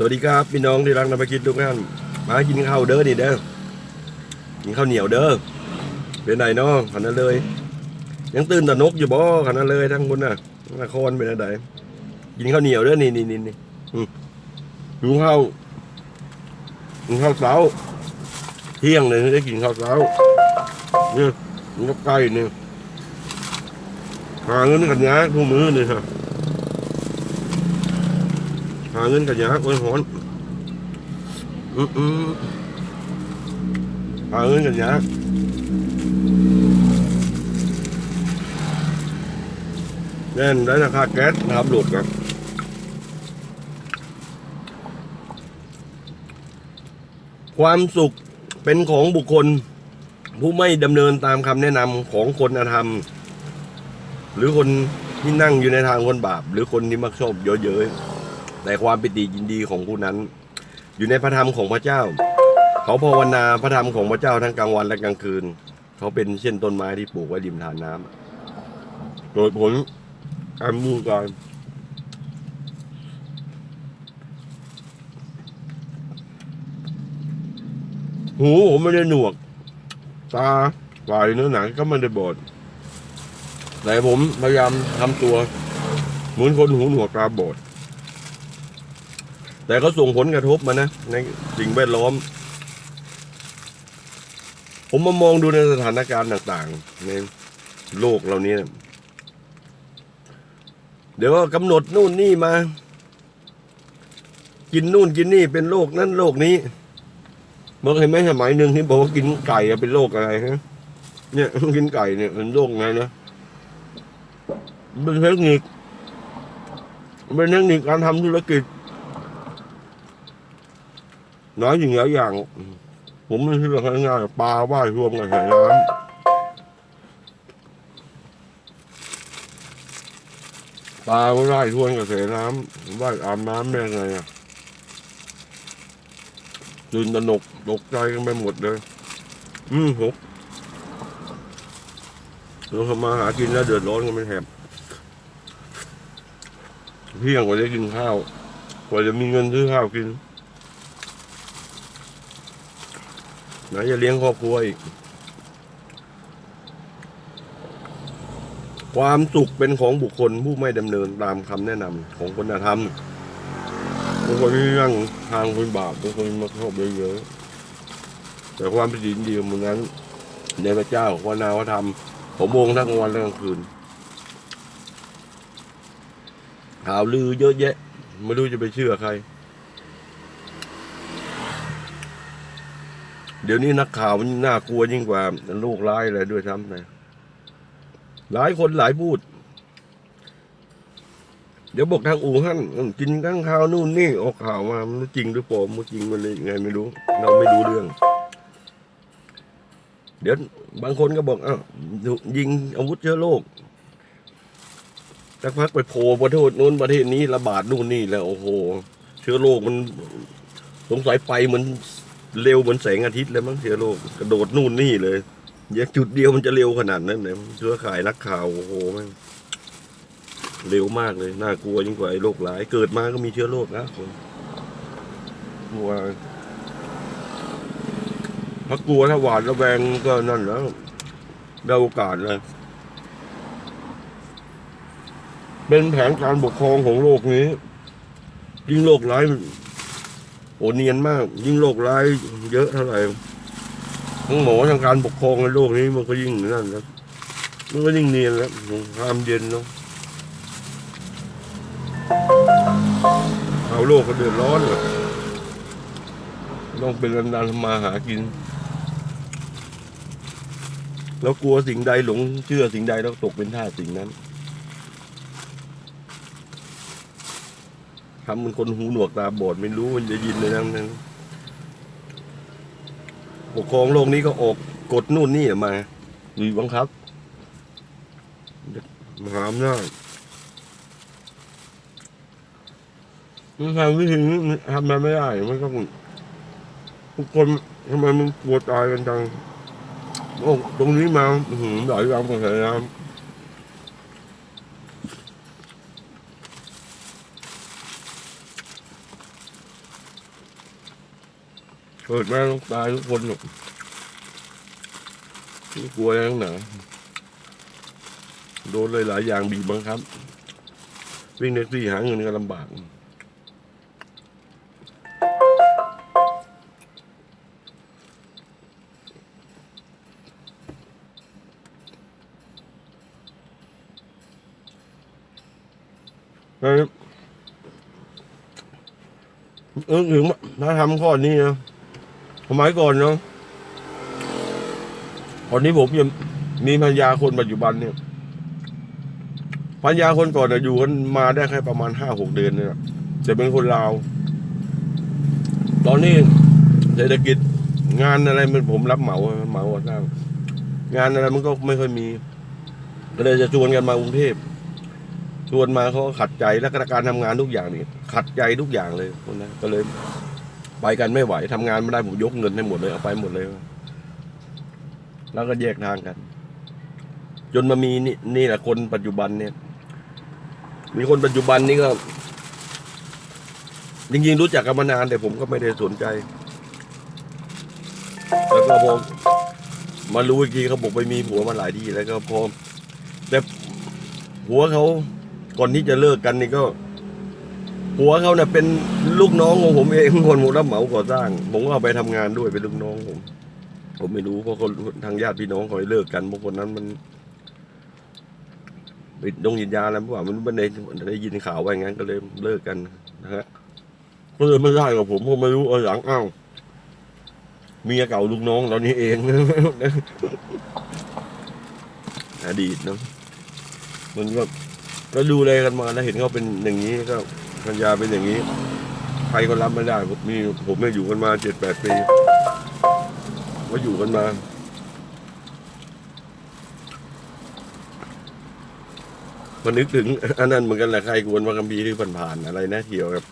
สวัสดีครับพี่น้องที่รักนักกินทุกท่านมากินข้าวเด้อนี่เด้อกินข้าวเหนียวเด้อเป็นไหนเนาะขันนั้นเลย ยังตื่นแต่นกอยู่บ่ขันนั้นเลยทั้งคนน่ะนครเป็นอะไรกินข้าวเหนียวเด้อนี่นี่นี่นี่กินข้าวกินข้าวเช้าเที่ยงเลยได้กินข้าวเช้าเนี่ยกินกับไก่นี่หาเงินกันยากทุกมื้อนี่ครับาเงินกันยากโอ้ยหอนอืมอืมหาเงินกันยากแน่นได้ราคาแก๊สนะครับหลุดกันความสุขเป็นของบุคคล ผู้ไม่ดำเนินตามคำแนะนำของคนธรรม หรือคนที่นั่งอยู่ในทางคนบาป หรือคนที่มักชอบเยอะๆ แต่ความปิติยินดีของผู้นั้น อยู่ในพระธรรมของพระเจ้า เขาภาวนาพระธรรมของพระเจ้าทั้งกลางวันและกลางคืน เขาเป็นเช่นต้นไม้ที่ปลูกไว้ริมทานน้ำโดยผลการมูการหูผมไม่ได้หนวก ตาปลายเนื้อหนังก็ไม่ได้บอดแต่ผมพยายามทำตัว เหมือนคนหูหนวกตาบอด แต่ก็ส่งผลกระทบมานะ ในสิ่งแวดล้อม ผมมามองดูในสถานการณ์ต่าง ๆ ในโลกเรานี้นะเดี๋ยวก็กำหนดนู่นนี่มา กินนู่นกินนี่เป็นโรคนั้นโรคนี้เมื่อเห็นไหมสมัยหนึ่งที่บอกว่ากินไก่เป็นโรคอะไรฮะเนี่ยกินไก่เนี่ยเป็นโรคไงนะเป็นเทคนิคเป็นเทคนิคการทำธุรกิจ น้อยอย่างหลายอย่าง ผมไม่เชื่องง่ายปลาว่ายรวมกับแห่น้ำปลาว่ายทวนกับแส่น้ำว่ายอาบน้ำแม่ไงอะตื่นตระนกตกใจกันไปหมดเลย อืมหกเราทำมาหากินแล้วเดือดร้อนกันเป็แถบเพียงกว่าจะกินข้าว กว่าจะมีเงินซื้อข้าวกิน ไหนจะเลี้ยงครอบครัวอีก ความสุขเป็นของบุคคลผู้ไม่ดำเนินตามคำแนะนำของคนธรรมบางคนที่นั่งทางคนบาปบางคนมาชอบเยอะๆแต่ความเป็นจริงดีเหมือนนั้นในพระเจ้าพระนาวธรรมผมวงทั้งวันและกลางคืนข่าวลือเยอะแยะ ไม่รู้จะไปเชื่อใคร เดี๋ยวนี้นักข่าวมันน่ากลัวยิ่งกว่าโรคร้ายอะไรด้วยซ้ำนะหลายคนหลายพูด เดี๋ยวบอกทางอู่ฮั่นกินข้างข่าวนู่นนี่ออกข่าวมามันจริงหรือเปล่ามันจริงมันเลยยังไงไม่รู้ เราไม่รู้เรื่อง เดี๋ยวบางคนก็บอกอ้าวยิงอาวุธเชื้อโรคสักพักไปโผล่ประเทศนู้นประเทศนี้ระบาดนู่นนี่แล้วโอ้โห เชื้อโรคมันสงสัยไปเหมือน เร็วเหมือนแสงอาทิตย์เลยมั้งเชื้อโรคกระโดดนู่นนี่เลยเยอะจุดเดียวมันจะเร็วขนาดนั้นเลยเชื้อข่ายนักข่าวโอ้โหแม่งเร็วมากเลยน่ากลัวยิ่งกว่าไอ้โรคร้ายเกิดมาก็มีเชื้อโรคนะคนกลัวถ้ากลัวถ้าหวาดระแวงก็นั่นแล้วได้โอกาสเลยเป็นแผนการปกครองของโลกนี้ยิ่งโลกร้าย โอเนียนมาก ยิ่งโรคร้ายเยอะเท่าไหร่ทั้งหมอทางการปกครองในโลกนี้มันก็ยิ่งนั่นแล้วมันก็ยิ่งเนียนแล้วครามเย็นเนาะเอาโลกก็เดือดร้อนเลยต้องเป็นรันดานมาหากิน แล้วกลัวสิ่งใดหลงเชื่อสิ่งใดแล้วตกเป็นท่าสิ่งนั้น ทำมันคนหูหนวกตาบอดไม่รู้มันจะยินเลยนะนั้นปกครองโลกนี้ก็ออกกฎนู่นนี่มามีบังคับมหาอำนาจมันทำไม่ถึงทำมันไม่ได้มันก็ทุกคนทำไมมันกลัวตายกันจังโอ้ตรงนี้มาอื้อหืมหลายอย่างกันเลยน เกิดมาต้องตายทุกคนหรอกไม่กลัวยังหนาโดนเลยหลายอย่างบีบบังคับ วิ่งแท็กซี่หาเงินก็ลำบากเออเออถึงถ้าทำข้อนี้นะ สมัยก่อนเนาะตอนนี้ผมยังมีภรรยาคนปัจจุบันเนี่ยภรรยาคนก่อนน่อยู่กันมาได้แค่ประมาณห้าหกเดือนเนี่ยจะเป็นคนลาว ตอนนี้เศรษฐกิจงานอะไรมันผมรับเหมาเหมาสร้างงานอะไรมันก็ไม่ค่อยมี ก็เลยจะชวนกันมากรุงเทพชวนมาเขาขัดใจและการทำงานทุกอย่างนี่ขัดใจทุกอย่างเลยคนนั้นก็เลย ไปกันไม่ไหวทำงานไม่ได้ผมยกเงินให้หมดเลยเอาไปหมดเลย แล้วก็แยกทางกัน จนมามีนี่นี่แหละคนปัจจุบันเนี่ย มีคนปัจจุบันนี่ก็จริงๆรู้จักกันมานานแต่ผมก็ไม่ได้สนใจ แล้วก็พอมารู้อีกทีเขาบอกไปมีผัวมาหลายทีแล้วก็พอแต่ผัวเขาก่อนที่จะเลิกกันนี่ก็ ผัวเขาเนี่ยเป็นลูกน้องของผมเองคนผมรับเหมาก่อสร้าง ผมก็เอาไปทำงานด้วยเป็นลูกน้องผม ผมไม่รู้เพราะคนทางญาติพี่น้องเขาเลิกกันบางคนนั้นมันไปดงยินยาอะไรไม่ว่ามันไม่ได้ได้ยินข่าวว่าอย่างนั้นก็เลยเลิกกันนะฮะก็เลยไม่ได้กับผมผมไม่รู้เออหลังอ้าวเมียเก่าลูกน้องเรานี่เองอดีตเนอะมันก็ก็ดูแลกันมาแล้วเห็นเขาเป็นอย่างนี้ก็ พัญญาเป็นอย่างนี้ ใครก็รับไม่ได้ผมมีผมเนี่ยอยู่กันมาเจ็ดแปดปีก็อยู่กันมาก็นึกถึงอันนั้นเหมือนกันแหละใครกวนว่ากัมพีร์ที่ผ่านๆอะไรนะเกี่ยวกับ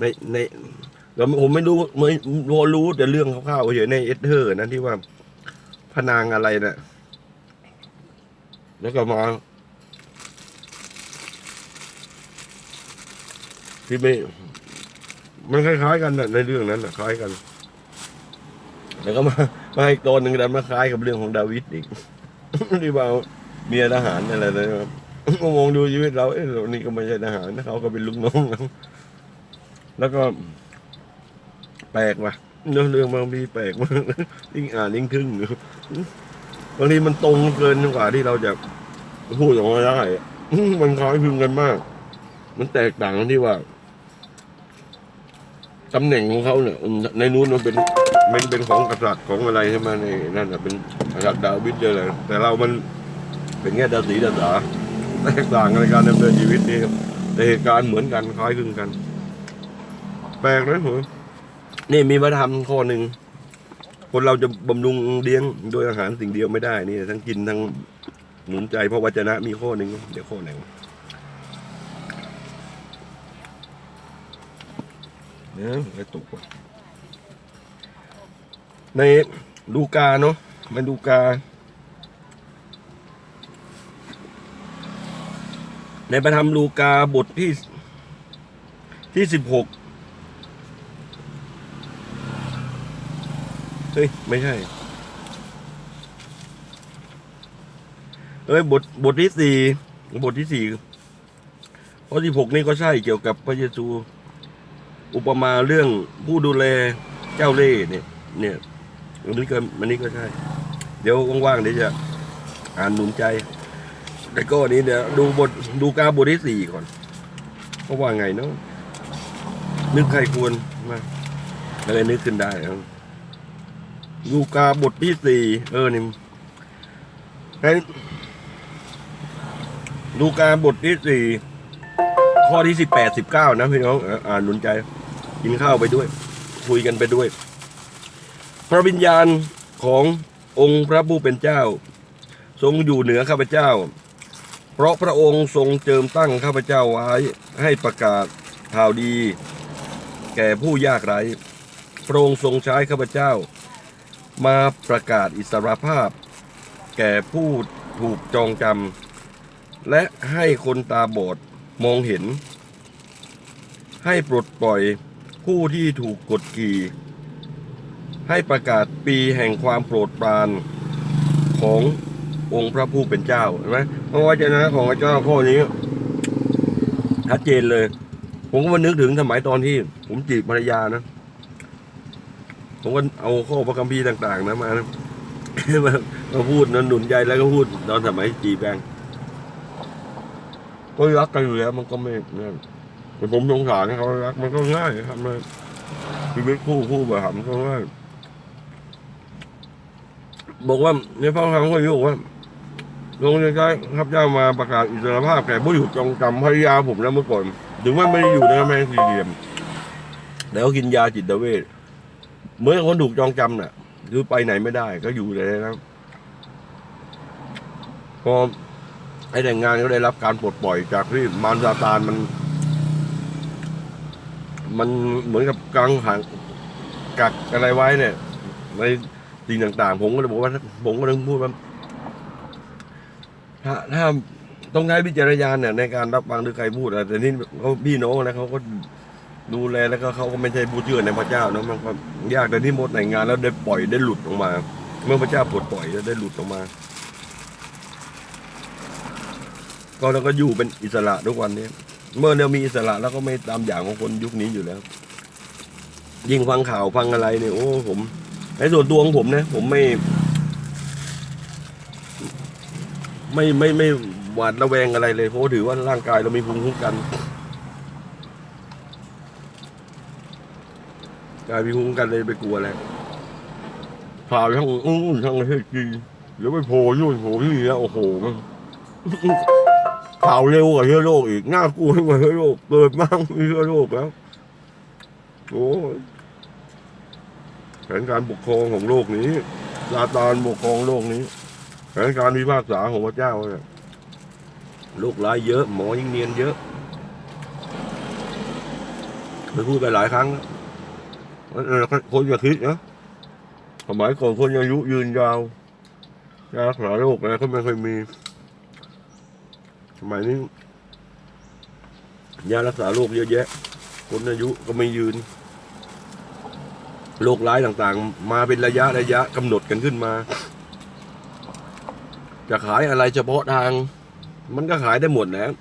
ในในเราผมไม่รู้ไม่อรู้แต่เรื่องคร่าวๆเฉยในเอสเธอร์นั้นที่ว่าพนางอะไรน่ะแล้วก็มา ที่ไม่ มันคล้ายๆกันนะในเรื่องนั้นนะคล้ายกัน แล้วก็มามาอีกตอนหนึ่งดันมาคล้ายกับเรื่องของดาวิดอีกที่ว่าเมียทหารอะไรนะครับมองดูชีวิตเราเอ้เรานี่ก็ไม่ใช่ทหารนะเขาก็เป็นลูกน้องแล้วก็ แปลกว่ะเรื่องเรื่องบางทีแปลกมากยิ่งอ่านยิ่งทึ่งอยู่บางทีมันตรงเกินกว่าที่เราจะพูดออกมาได้มันคล้ายคลึงกันมาก มันแตกต่างกันที่ว่า ตำแหน่งของเขาเนี่ยในนู้นมันเป็นมันเป็นของกษัตริย์ของอะไรใช่ไหมในนั่นน่ะเป็นกษัตริย์ดาวิดเลยแหละแต่เรามันเป็นแค่ดาสีดาสาแตกต่างกันในการดำเนินชีวิตนี่ครับแต่เหตุการณ์เหมือนกันคล้ายคลึงกัน แปลกนะผมนี่มีมาทำข้อหนึ่งคนเราจะบำรุงเลี้ยงโดยอาหารสิ่งเดียวไม่ได้นี่ทั้งกินทั้งหนุนใจเพราะวัจนะมีข้อหนึ่งเดี๋ยวข้อไหนวะ เนี่ยกระตุกว่ะในลูกาเนาะมันลูกา ในพระธรรมลูกาบทที่ที่สิบหกเฮ้ย ไม่ใช่เอ้ยบทบทที่สี่บทที่สี่ข้อที่หกนี่ก็ใช่เกี่ยวกับพระเยซู อุปมาเรื่องผู้ดูแลเจ้าเล่ห์เนี่ย เนี่ยอันนี้ก็อันนี้ก็ใช่ เดี๋ยวว่างๆเดี๋ยวจะอ่านหนุนใจแต่ก็อันนี้เดี๋ยวดูบทดูกาบทที่สี่ก่อนเพราะว่าไงเนาะนึกใครควรมาอะไรนึกขึ้นได้ครับดูกาบทที่สี่เออนี่ให้ดูกาบทที่สี่ข้อที่สิบแปดสิบเก้านะพี่น้องอ่านหนุนใจ กินข้าวไปด้วย คุยกันไปด้วย พระวิญญาณขององค์พระผู้เป็นเจ้า ทรงอยู่เหนือข้าพเจ้า เพราะพระองค์ทรงเจิมตั้งข้าพเจ้าไว้ให้ประกาศข่าวดี แก่ผู้ยากไร้พระองค์ทรงใช้ข้าพเจ้า มาประกาศอิสรภาพ แก่ผู้ถูกจองจำและให้คนตาบอดมองเห็น ให้ปลดปล่อย ผู้ที่ถูกกดขี่ ให้ประกาศปีแห่งความโปรดปรานขององค์พระผู้เป็นเจ้าเห็นไหมเพราะว่าเจนะของพระเจ้าข้อนี้ชัดเจนเลย ผมก็มานึกถึงสมัยตอนที่ ผมจีบภรรยานะ ผมก็เอาข้อพระคัมภีร์ต่าง ๆ นะมามามาพูดนะหนุนใจแล้วก็พูดตอนสมัยจีบแบงก็รักกันอยู่แล้วมันก็ไม่ แต่ผมสงสารเขารักมันก็ง่ายครับมันชีวิตคู่คู่แบบหำก็ง่ายบอกว่าในพระคัมภีร์ก็บอกว่าลงในใจข้าพเจ้ามาประกาศอิสรภาพแก่ผู้อยู่จองจำภรรยาผมแล้วเมื่อก่อน ถึงว่าไม่ได้อยู่ในแม่งสี่เหลี่ยม แล้วกินยาจิตเวชเมื่อคนถูกจองจำน่ะ คือไปไหนไม่ได้ก็อยู่เลยนะพอไอ้แต่งงานก็ได้รับการปลดปล่อยจากที่มารซาตานมัน มันเหมือนกับกังหังกักอะไรไว้เนี่ย ในสิ่งต่าง ๆ ผมก็เลยบอกว่า ผมก็เลยพูดว่าถ้าถ้าต้องใช้วิจารณญาณเนี่ยในการรับฟังหรือใครพูดอะแต่นี่เขาพี่น้องนะเขาก็ดูแลแล้วก็เขาก็ไม่ใช่ผู้เชื่อในพระเจ้าเนะมันก็ยากแต่ที่มดแต่งงานแล้วได้ปล่อยได้หลุดออกมา เมื่อพระเจ้าปลดปล่อยแล้วได้หลุดออกมา ก็เราก็อยู่เป็นอิสระทุกวันนี้ เมื่อเรามีอิสระแล้วก็ไม่ตามอย่างของคนยุคนี้อยู่แล้ว ยิ่งฟังข่าวฟังอะไรเนี่ยโอ้ผมในส่วนตัวของผมนะ ผมไม่ ไม่ไม่ไม่หวาดระแวงอะไรเลยเพราะถือว่าร่างกายเรามีภูมิคุ้มกันกายมีภูมิคุ้มกันเลยไปกลัวอะไรข่าวทั้งอื้อทั้งประเทศจีนเดี๋ยวไปโผล่ยุ่นโผล่นี่แล้วโอ้โห มันข่าเร็วกว่าเชื้อโรคอีกน่ากลัวกว่าเชื้อโรคเกิดมากมีเชื้อโรคแล้วโอ้ยแผนการปกครองของโลกนี้ซาตานปกครองโลกนี้แผนการพิพากษาของพระเจ้าเนี่ยโรคร้ายเยอะ หมอยิ่งเนียนเยอะไปพูดไปหลายครั้งคนอย่าคิดนะสมัยก่อนคนอายุยืนยาวยารักษาโรคอะไรก็ไม่เคยมี สมัยนี้ยารักษาโรคเยอะแยะ คนอายุก็ไม่ยืน โรคร้ายต่างๆ มาเป็นระยะระยะกำหนดกันขึ้นมา จะขายอะไรเฉพาะทาง มันก็ขายได้หมดนะ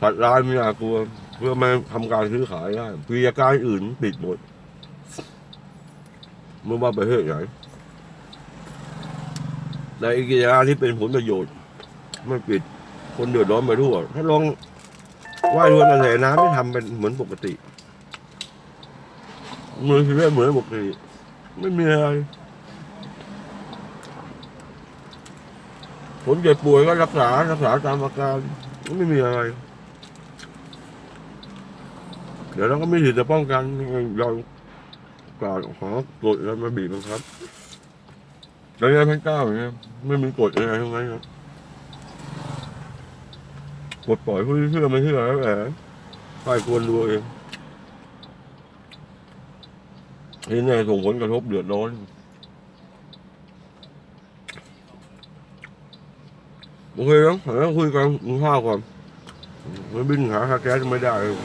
ผัดร้านไม่น่ากลัว เพื่อมาทำการซื้อขายได้กิจการอื่นปิดหมดเมื่อว่าประเทศไหนแต่อีกกิจการที่เป็นผลประโยชน์ไม่ปิด คนเดือดร้อนไปทั่ว ถ้าลองว่ายเรือกระแสน้ำไม่ทำเป็นเหมือนปกติเหมือนชีวิตเหมือนปกติไม่มีอะไรผมเจ็บป่วยก็รักษารักษาตามอาการไม่มีอะไร เดี๋ยวเราก็ไม่ถือจะป้องกันเรากล่าวขอกฎแล้วมาบีบบังคับแล้วเนี่ยพระเจ้าอย่างเงี้ยไม่มีกฎอะไรทั้งนั้นครับ กดปล่อยผู้ที่เชื่อไม่เชื่อแล้วแต่ใครควรดูเองที่นี่ส่งผลกระทบเดือดร้อนโอเคแล้วเดี๋ยวคุยกันกินข้าวก่อนไม่บินหาคาแก๊สไม่ได้เลย